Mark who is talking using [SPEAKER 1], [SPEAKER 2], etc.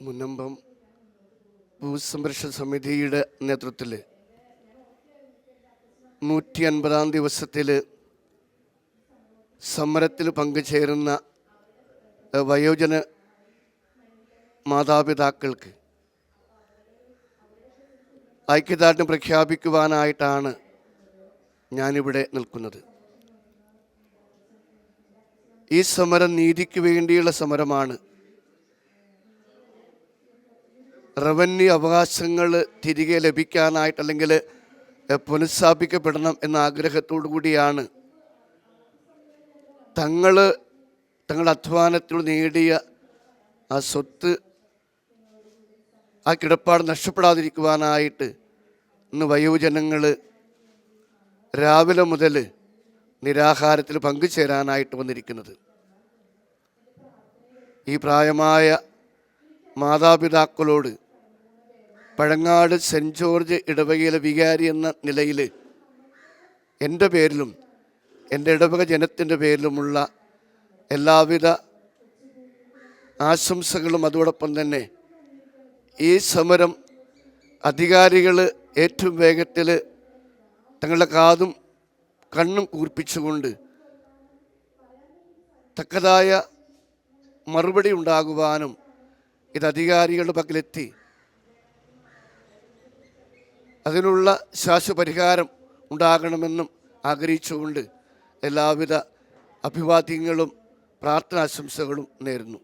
[SPEAKER 1] മുനമ്പം ഭൂസംരക്ഷണ സമിതിയുടെ നേതൃത്വത്തിൽ നൂറ്റി അൻപതാം ദിവസത്തിൽ സമരത്തിൽ പങ്കുചേരുന്ന വയോജന മാതാപിതാക്കൾക്ക് ഐക്യദാർഢ്യം പ്രഖ്യാപിക്കുവാനായിട്ടാണ് ഞാനിവിടെ നിൽക്കുന്നത്. ഈ സമരം നീതിക്ക് വേണ്ടിയുള്ള സമരമാണ് റവന്യൂ അവകാശങ്ങൾ തിരികെ ലഭിക്കാനായിട്ട് അല്ലെങ്കിൽ പുനഃസ്ഥാപിക്കപ്പെടണം എന്ന ആഗ്രഹത്തോടു കൂടിയാണ് തങ്ങൾ തങ്ങളുടെ അധ്വാനത്തിൽ നേടിയ ആ സ്വത്ത് ആ കിടപ്പാട് നഷ്ടപ്പെടാതിരിക്കുവാനായിട്ട് ഇന്ന് വയോജനങ്ങൾ രാവിലെ മുതൽ നിരാഹാരത്തിൽ പങ്കുചേരാനായിട്ട് വന്നിരിക്കുന്നത്. ഈ പ്രായമായ മാതാപിതാക്കളോട് പഴങ്ങാട് സെന്റ് ജോർജ് ഇടവകയിലെ വികാരി എന്ന നിലയിൽ എന്റെ പേരിലും എന്റെ ഇടവക ജനത്തിന്റെ പേരിലുമുള്ള എല്ലാവിധ ആശംസകളും അതോടൊപ്പം തന്നെ ഈ സമരം അധികാരികൾ ഏറ്റവും വേഗത്തിൽ തങ്ങളുടെ കാതും കണ്ണും കൂർപ്പിച്ചുകൊണ്ട് തക്കതായ മറുപടി ഉണ്ടാകുവാനും ഇത് അധികാരികളുടെ പക്കലെത്തി. അതിനുള്ള ശാശ്വപരിഹാരം ഉണ്ടാകണമെന്നും ആഗ്രഹിച്ചുകൊണ്ട് എല്ലാവിധ അഭിവാദ്യങ്ങളും പ്രാർത്ഥനാശംസകളും നേരുന്നു.